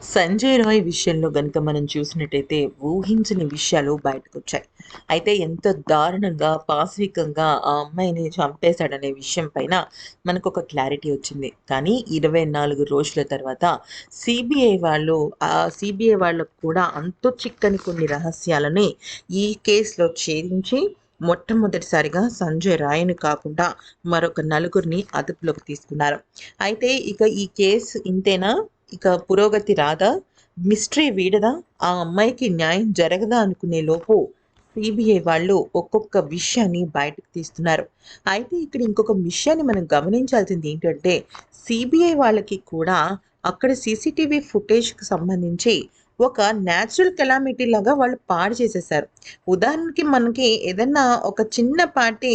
సంజయ్ రాయ్ విషయంలో గనుక మనం చూసినట్టయితే ఊహించని విషయాలు బయటకొచ్చాయి. అయితే ఎంత దారుణంగా, పాశవికంగా ఆ అమ్మాయిని చంపేశాడనే విషయం పైన మనకు ఒక క్లారిటీ వచ్చింది. కానీ 24 రోజుల తర్వాత సిబిఐ వాళ్ళు ఆ సీబీఐ వాళ్ళకు కూడా అంతు చిక్కని కొన్ని రహస్యాలని ఈ కేసులో ఛేదించి మొట్టమొదటిసారిగా సంజయ్ రాయ్‌ని కాకుండా మరొక నలుగురిని అదుపులోకి తీసుకున్నారు. అయితే ఇక ఈ కేసు ఇంతేనా? ఇక పురోగతి రాదా? మిస్టరీ వీడదా? ఆ అమ్మాయికి న్యాయం జరగదా అనుకునే లోపు సిబిఐ వాళ్ళు ఒక్కొక్క విషయాన్ని బయటకు తీస్తున్నారు. అయితే ఇక్కడ ఇంకొక విషయాన్ని మనం గమనించాల్సింది ఏంటంటే సిబిఐ వాళ్ళకి కూడా అక్కడ సీసీటీవీ ఫుటేజ్‌కి సంబంధించి ఒక న్యాచురల్ కెలామిటీ లాగా వాళ్ళు పాడు చేసేసారు. ఉదాహరణకి మనకి ఏదన్నా ఒక చిన్నపాటి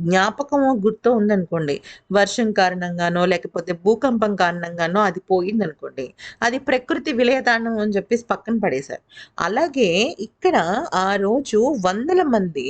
జ్ఞాపకం గుర్తు ఉందనుకోండి. వర్షం కారణంగానో, లేకపోతే భూకంపం కారణంగానో అది పోయిందనుకోండి. అది ప్రకృతి విలయతాండం అని చెప్పేసి పక్కన పడేశారు. అలాగే ఇక్కడ ఆ రోజు వందల మంది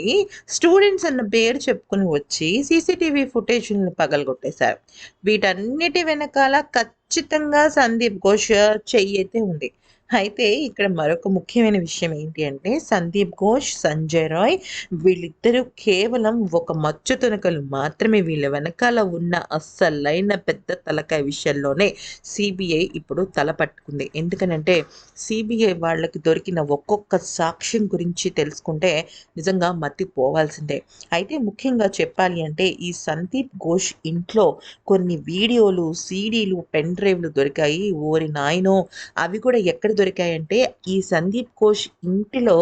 స్టూడెంట్స్ అన్న పేరు చెప్పుకొని వచ్చి సీసీటీవీ ఫుటేజ్‌ని పగలగొట్టేశారు. వీటన్నిటి వెనకాల ఖచ్చితంగా సందీప్ ఘోష్ చెయ్యయితే ఉంది. అయితే ఇక్కడ మరొక ముఖ్యమైన విషయం ఏంటి అంటే సందీప్ ఘోష్, సంజయ్ రాయ్ వీళ్ళిద్దరూ కేవలం ఒక మచ్చు తునకలు మాత్రమే. వీళ్ళ వెనకాల ఉన్న అస్సలైన పెద్ద తలకాయ విషయంలోనే సీబీఐ ఇప్పుడు తల పట్టుకుంది. ఎందుకనంటే సిబిఐ వాళ్ళకి దొరికిన ఒక్కొక్క సాక్ష్యం గురించి తెలుసుకుంటే నిజంగా మత్తిపోవాల్సిందే అయితే ముఖ్యంగా చెప్పాలి అంటే ఈ సందీప్ ఘోష్ ఇంట్లో కొన్ని వీడియోలు, సీడీలు, పెన్ డ్రైవ్‌లు దొరికాయి. ఓరి నాయనో! అవి కూడా ఎక్కడ దొరికాయంటే ఈ సందీప్ ఘోష్ ఇంటిలో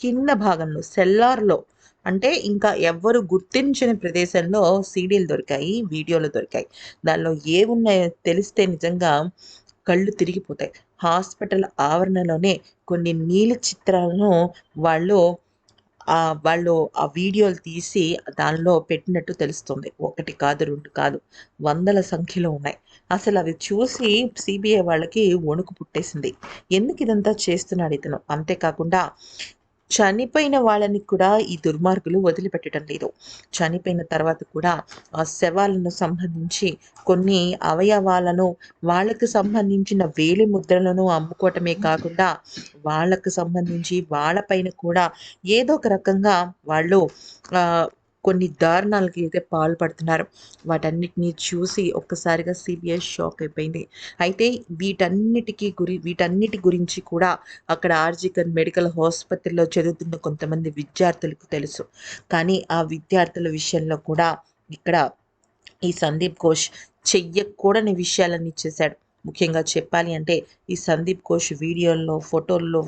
కింద భాగంలో సెల్లార్‌లో అంటే ఇంకా ఎవ్వరు గుర్తించని ప్రదేశంలో సీడీలు దొరికాయి. వీడియోలు దొరికాయి. దానిలో ఏమున్నాయో తెలిస్తే నిజంగా కళ్ళు తిరిగిపోతాయి. హాస్పిటల్ ఆవరణలోనే కొన్ని నీలి చిత్రాలను వాళ్ళు వాళ్ళు ఆ వీడియోలు తీసి దానిలో పెట్టినట్టు తెలుస్తుంది. ఒకటి కాదు, రెండు కాదు. వందల సంఖ్యలో ఉన్నాయి. అసలు అవి చూసి సిబిఐ వాళ్ళకి వణుకు పుట్టేసింది. ఎందుకు ఇదంతా చేస్తున్నాడు ఇతను? అంతే కాకుండా చనిపోయిన వాళ్ళని కూడా ఈ దుర్మార్గులు వదిలిపెట్టడం లేదు. చనిపోయిన తర్వాత కూడా ఆ శవాలను సంబంధించి కొన్ని అవయవాలను, వాళ్ళకు సంబంధించిన వేలి ముద్రలను అమ్ముకోవటమే కాకుండా వాళ్ళకు సంబంధించి వాళ్ళపైన కూడా ఏదో ఒక రకంగా వాళ్ళు కొన్ని దారుణాలకి అయితే పాల్పడుతున్నారు. వాటన్నిటిని చూసి ఒక్కసారిగా సిబిఐ షాక్ అయిపోయింది. అయితే వీటన్నిటికీ గురి వీటన్నిటి గురించి కూడా అక్కడ ఆర్జికర్ మెడికల్ హాస్పిటల్లో చదువుతున్న కొంతమంది విద్యార్థులకు తెలుసు. కానీ ఆ విద్యార్థుల విషయంలో కూడా ఇక్కడ ఈ సందీప్ ఘోష్ చెయ్యకూడని విషయాలన్నీ చేశాడు. ముఖ్యంగా చెప్పాలి అంటే ఈ సందీప్ ఘోష్ వీడియోల్లో, ఫోటోల్లో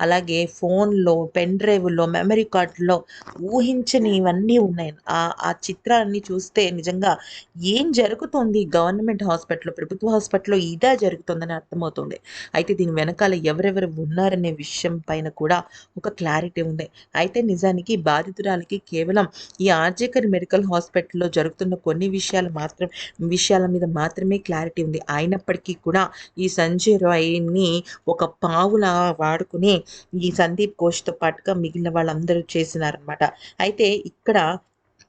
అలాగే ఫోన్‌లో, పెన్ డ్రైవ్లో మెమరీ కార్డ్‌లో ఊహించనివన్నీ ఉన్నాయి. ఆ ఆ చిత్రాన్ని చూస్తే నిజంగా ఏం జరుగుతోంది గవర్నమెంట్ హాస్పిటల్‌లో, ప్రభుత్వ హాస్పిటల్‌లో ఇదా జరుగుతుందని అర్థమవుతుంది. అయితే దీని వెనకాల ఎవరెవరు ఉన్నారనే విషయం పైన కూడా ఒక క్లారిటీ ఉంది. అయితే నిజానికి బాధితురాలకి కేవలం ఈ ఆర్జేకర్ మెడికల్ హాస్పిటల్‌లో జరుగుతున్న కొన్ని విషయాలు మాత్రం విషయాల మీద మాత్రమే క్లారిటీ ఉంది. అయినప్పటికీ కూడా ఈ సంజయ్ రాయ్‌ని ఒక పావులా వాడుకుని ఈ సందీప్ ఘోష్‌తో పాటుగా మిగిలిన వాళ్ళందరూ చేసినారనమాట. అయితే ఇక్కడ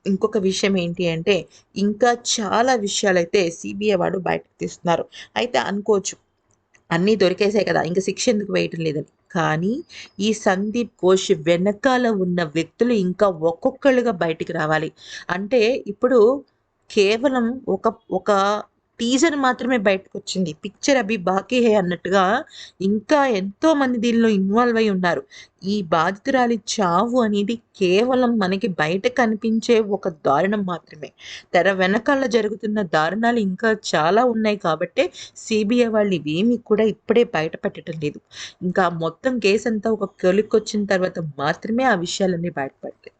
ఇంకొక విషయం ఏంటి అంటే ఇంకా చాలా విషయాలైతే సిబిఐ వాళ్ళు బయటకు తీస్తున్నారు. అయితే అనుకోవచ్చు అన్నీ దొరికేసాయి కదా! ఇంకా శిక్ష ఎందుకు వేయటం లేదని. కానీ ఈ సందీప్ ఘోష్ వెనకాల ఉన్న వ్యక్తులు ఇంకా ఒక్కొక్కళ్ళుగా బయటికి రావాలి. అంటే ఇప్పుడు కేవలం ఒక ఒక టీజర్ మాత్రమే బయటకొచ్చింది. పిక్చర్ అభి బాకీ హే అన్నట్టుగా ఇంకా ఎంతో మంది దీనిలో ఇన్వాల్వ్ అయ్యి ఉన్నారు. ఈ బాధితురాలి చావు అనేది కేవలం మనకి బయట కనిపించే ఒక దారుణం మాత్రమే. తెర వెనకాల జరుగుతున్న దారుణాలు ఇంకా చాలా ఉన్నాయి కాబట్టే సిబిఐ వాళ్ళు ఇవేమి కూడా ఇప్పుడే బయట లేదు. ఇంకా మొత్తం కేసంతా ఒక కొలిక్కొచ్చిన తర్వాత మాత్రమే ఆ విషయాలన్నీ బయటపడతాయి.